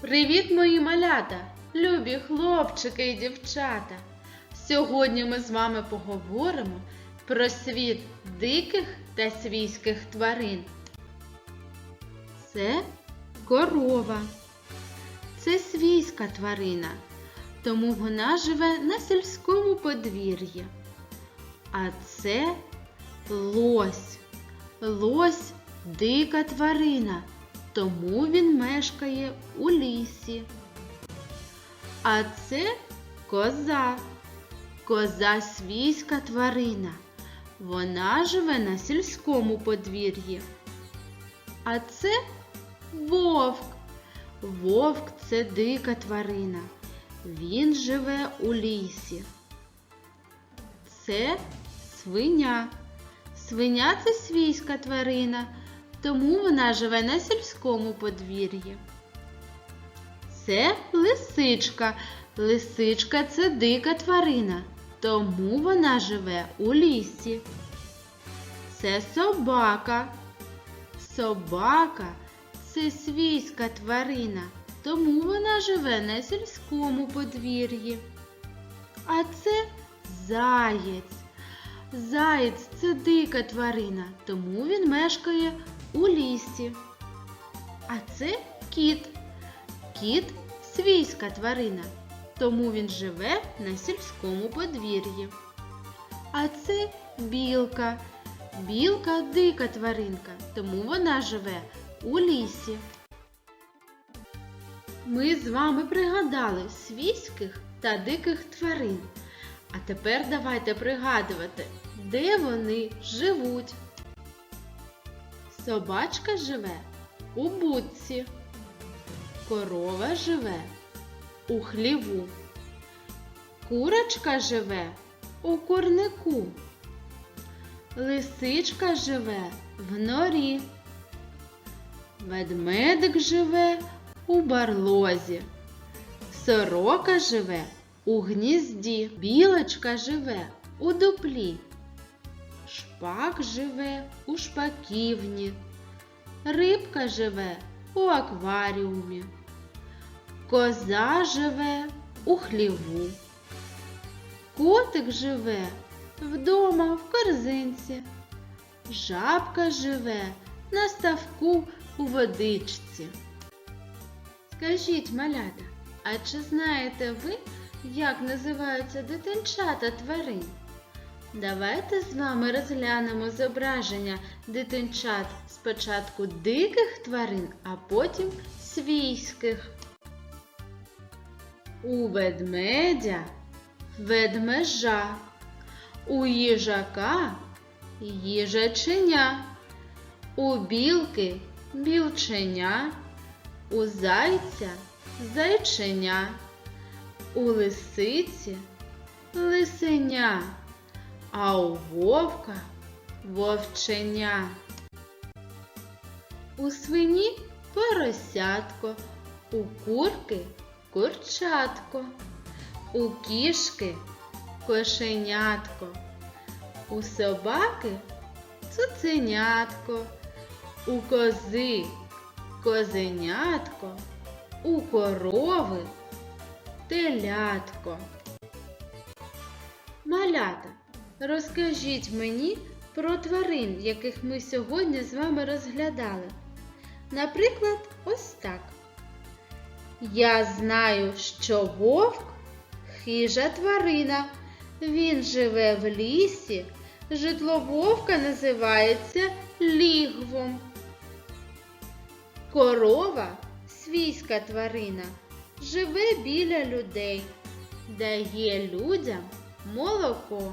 Привіт, мої малята, любі хлопчики і дівчата. Сьогодні ми з вами поговоримо про світ диких та свійських тварин. Це корова. Це свійська тварина, тому вона живе на сільському подвір'ї. А це лось. Лось дика тварина, тому він мешкає у лісі. А це коза. Коза свійська тварина. Вона живе на сільському подвір'ї. А це вовк. Вовк це дика тварина. Він живе у лісі. Це свиня. Свиня це свійська тварина, тому вона живе на сільському подвір'ї. Це лисичка. Лисичка це дика тварина, тому вона живе у лісі. Це собака. Собака це свійська тварина, тому вона живе на сільському подвір'ї. А це заєць. Заєць це дика тварина, тому він мешкає у лісі. А це кіт. Кіт свійська тварина, тому він живе на сільському подвір'ї. А це білка. Білка дика тваринка, тому вона живе у лісі. Ми з вами пригадали свійських та диких тварин. А тепер давайте пригадувати, де вони живуть. Собачка живе у будці. Корова живе у хліву. Курочка живе у курнику. Лисичка живе в норі. Ведмедик живе у барлозі. Сорока живе у гнізді. Білочка живе у дуплі. Шпак живе у шпаківні. Рибка живе у акваріумі. Коза живе у хліву. Котик живе вдома в корзинці. Жабка живе на ставку у водичці. Скажіть, малята, а чи знаєте ви, як називаються дитинчата тварин? Давайте з вами розглянемо зображення дитинчат. Спочатку диких тварин, а потім свійських. У ведмедя ведмежа, у їжака їжаченя, у білки білченя, у зайця зайченя, у лисиці лисеня, а у вовка вовченя. У свині поросятко, у курки курчатко, у кішки кошенятко, у собаки цуценятко, у кози козенятко, у корови телятко. Малята, розкажіть мені про тварин, яких ми сьогодні з вами розглядали. Наприклад, ось так. Я знаю, що вовк хижа тварина. Він живе в лісі. Житло вовка називається лігвом. Корова свійська тварина. Живе біля людей, дає людям молоко.